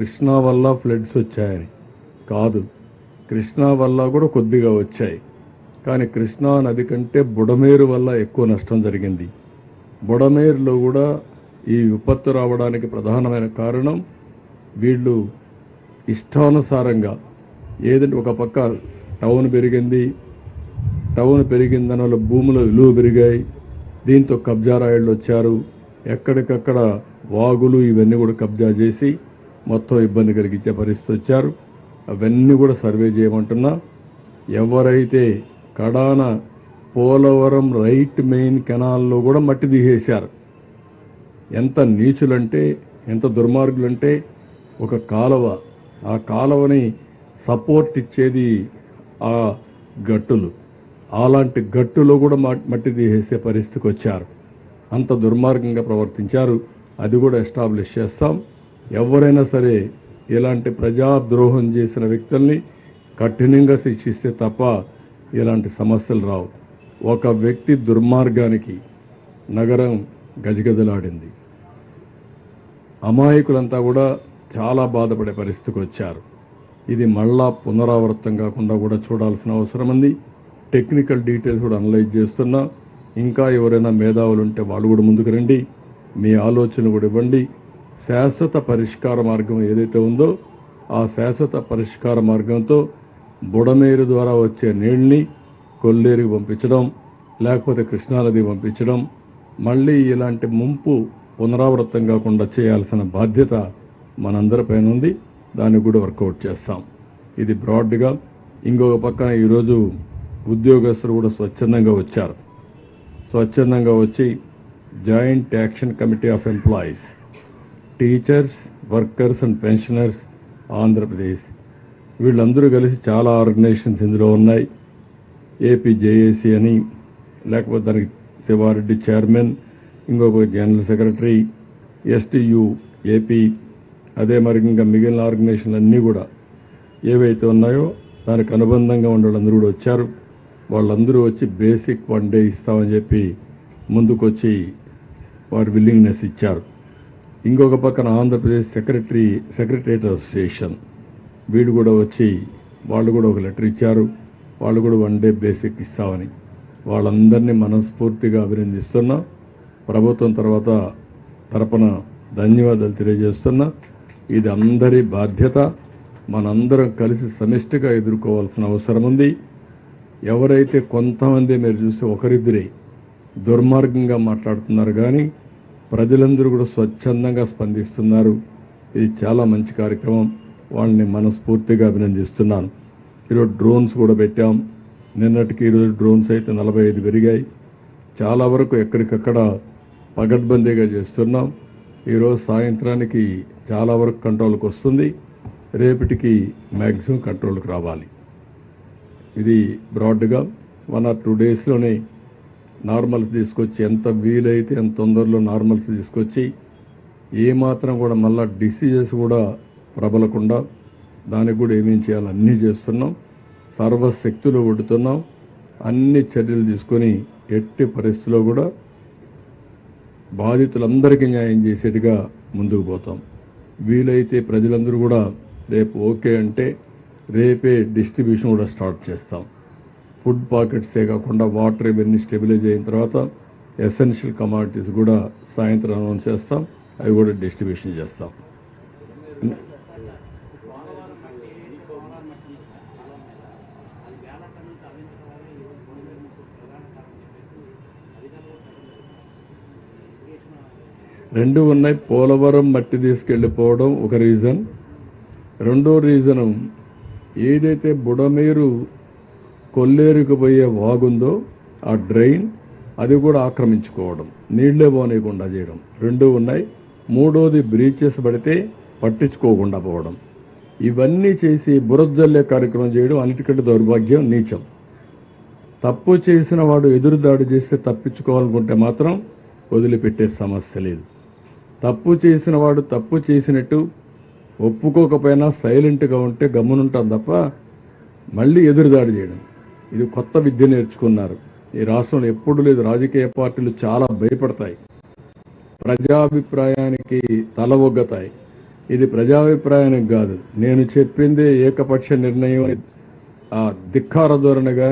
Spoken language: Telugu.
కృష్ణా వల్ల ఫ్లడ్స్ వచ్చాయని. కాదు కృష్ణా వల్ల కూడా కొద్దిగా వచ్చాయి. కానీ కృష్ణా నది కంటే బుడమేరు వల్ల ఎక్కువ నష్టం జరిగింది. బుడమేరులో కూడా ఈ విపత్తు రావడానికి ప్రధానమైన కారణం వీళ్ళు ఇష్టానుసారంగా ఏదంటే ఒక పక్క టౌన్ పెరిగింది టౌన్ పెరిగిన దానివల్ల భూములు విలువ పెరిగాయి దీంతో కబ్జా రాయుళ్ళు వచ్చారు ఎక్కడికక్కడ వాగులు ఇవన్నీ కూడా కబ్జా చేసి మొత్తం ఇబ్బంది కలిగించే పరిస్థితి వచ్చారు. అవన్నీ కూడా సర్వే చేయమంటున్నా ఎవరైతే కడాన పోలవరం రైట్ మెయిన్ కెనాల్లో కూడా మట్టి తీసేశారు ఎంత నీచులంటే ఎంత దుర్మార్గులంటే ఒక కాలువ ఆ కాలువని సపోర్ట్ ఇచ్చేది ఆ గట్టులు. అలాంటి గట్టులో కూడా మట్టి తీసేసే పరిస్థితికి వచ్చారు. అంత దుర్మార్గంగా ప్రవర్తించారు. అది కూడా ఎస్టాబ్లిష్ చేస్తాం. ఎవరైనా సరే ఇలాంటి ప్రజాద్రోహం చేసిన వ్యక్తుల్ని కఠినంగా శిక్షిస్తే తప్ప ఇలాంటి సమస్యలు రావు. ఒక వ్యక్తి దుర్మార్గానికి నగరం గజగజలాడింది. అమాయకులంతా కూడా చాలా బాధపడే పరిస్థితికి వచ్చారు. ఇది మళ్ళా పునరావృతం కాకుండా కూడా చూడాల్సిన అవసరం ఉంది. టెక్నికల్ డీటెయిల్స్ కూడా అనలైజ్ చేస్తున్నా. ఇంకా ఎవరైనా మేధావులు ఉంటే వాళ్ళు కూడా ముందుకు రండి. మీ ఆలోచన కూడా ఇవ్వండి. శాశ్వత పరిష్కార మార్గం ఏదైతే ఉందో ఆ శాశ్వత పరిష్కార మార్గంతో బుడమేరు ద్వారా వచ్చే నీళ్ళని కొల్లేరుకి పంపించడం లేకపోతే కృష్ణానది పంపించడం మళ్ళీ ఇలాంటి ముంపు పునరావృతం కాకుండా చేయాల్సిన బాధ్యత మనందరిపైన ఉంది. దాన్ని కూడా వర్కౌట్ చేస్తాం. ఇది బ్రాడ్గా. ఇంకొక పక్కన ఈరోజు ఉద్యోగస్తులు కూడా స్వచ్ఛందంగా వచ్చారు. స్వచ్ఛందంగా వచ్చి joint action committee of employees teachers workers and pensioners Andhra Pradesh వీళ్ళందరూ కలిసి చాలా ఆర్గనైజేషన్స్ ఇందులో ఉన్నాయి. ఏపీ జేఏసీ అని లేకపోతే దానికి శివారెడ్డి చైర్మన్ ఇంకొక జనరల్ సెక్రటరీ ఎస్టీయు ఏపీ అదే మరి ఇంకా మిగిలిన ఆర్గనైజేషన్లు అన్నీ కూడా ఏవైతే ఉన్నాయో దానికి అనుబంధంగా ఉండే వాళ్ళందరూ కూడా వచ్చారు. వాళ్ళందరూ వచ్చి బేసిక్ వన్ డే ఇస్తామని చెప్పి ముందుకొచ్చి వారు విల్లింగ్నెస్ ఇచ్చారు. ఇంకొక పక్కన ఆంధ్రప్రదేశ్ సెక్రటరీ సెక్రటరియట్ అసోసియేషన్. వీడు కూడా వచ్చి వాళ్ళు కూడా ఒక లెటర్ ఇచ్చారు. వాళ్ళు కూడా వన్ డే బేసిక్ ఇస్తామని. వాళ్ళందరినీ మనస్ఫూర్తిగా అభినందిస్తున్నా. ప్రభుత్వం తర్వాత తరపున ధన్యవాదాలు తెలియజేస్తున్నా. ఇది అందరి బాధ్యత. మనందరం కలిసి సమిష్టిగా ఎదుర్కోవాల్సిన అవసరం ఉంది. ఎవరైతే కొంతమంది మీరు చూస్తే ఒకరిద్దరే. దుర్మార్గంగా మాట్లాడుతున్నారు కానీ ప్రజలందరూ కూడా స్వచ్ఛందంగా స్పందిస్తున్నారు. ఇది చాలా మంచి కార్యక్రమం. వాళ్ళని మనస్ఫూర్తిగా అభినందిస్తున్నాను. ఈరోజు డ్రోన్స్ కూడా పెట్టాం. నిన్నటికి ఈరోజు డ్రోన్స్ అయితే నలభై ఐదు పెరిగాయి. చాలా వరకు ఎక్కడికక్కడ పగడ్బందీగా చేస్తున్నాం. ఈరోజు సాయంత్రానికి చాలా వరకు కంట్రోల్కి వస్తుంది. రేపటికి మ్యాక్సిమం కంట్రోల్కి రావాలి. ఇది బ్రాడ్గా వన్ ఆర్ టూ డేస్లోనే నార్మల్స్ తీసుకొచ్చి ఎంత వీలైతే ఎంత తొందరలో నార్మల్స్ తీసుకొచ్చి ఏమాత్రం కూడా మళ్ళా డిసీజెస్ కూడా ప్రబలకుండా దానికి కూడా ఏమేం చేయాలో అన్నీ చేస్తున్నాం. సర్వశక్తులు కొడుతున్నాం. అన్ని చర్యలు తీసుకొని ఎట్టి పరిస్థితిలో కూడా బాధితులందరికీ న్యాయం చేసేట్టుగా ముందుకు పోతాం. వీలైతే ప్రజలందరూ కూడా రేపు ఓకే అంటే రేపే డిస్ట్రిబ్యూషన్ కూడా స్టార్ట్ చేస్తాం. ఫుడ్ పాకెట్సే కాకుండా వాటర్ ఇవన్నీ స్టెబిలైజ్ అయిన తర్వాత ఎసెన్షియల్ కమాడిటీస్ కూడా సాయంత్రం అనౌన్స్ చేస్తాం. అవి కూడా డిస్ట్రిబ్యూషన్ చేస్తాం. రెండు ఉన్నాయి. పోలవరం మట్టి తీసుకెళ్ళిపోవడం ఒక రీజన్. రెండో రీజను ఏదైతే బుడమేరు కొల్లేరుకు పోయే వాగుందో ఆ డ్రైన్ అది కూడా ఆక్రమించుకోవడం నీళ్ళే పోనీయకుండా చేయడం. రెండు ఉన్నాయి. మూడోది బ్రీచెస్ పడితే పట్టించుకోకుండా పోవడం. ఇవన్నీ చేసి బురదల్లే కార్యక్రమం చేయడం అన్నిటికంటే దౌర్భాగ్యం నీచం. తప్పు చేసిన వాడు ఎదురుదాడి చేస్తే తప్పించుకోవాలనుకుంటే మాత్రం వదిలిపెట్టే సమస్య లేదు. తప్పు చేసిన వాడు తప్పు చేసినట్టు ఒప్పుకోకపోయినా సైలెంట్గా ఉంటే గమ్మునుంటాం తప్ప మళ్ళీ ఎదురుదాడి చేయడం. ఇది కొత్త విద్య నేర్చుకున్నారు. ఈ రాష్ట్రంలో ఎప్పుడు లేదు. రాజకీయ పార్టీలు చాలా భయపడతాయి. ప్రజాభిప్రాయానికి తల ఒగ్గతాయి. ఇది ప్రజాభిప్రాయానికి కాదు. నేను చెప్పింది ఏకపక్ష నిర్ణయం. ఆ ధిక్కార ధోరణి కానీ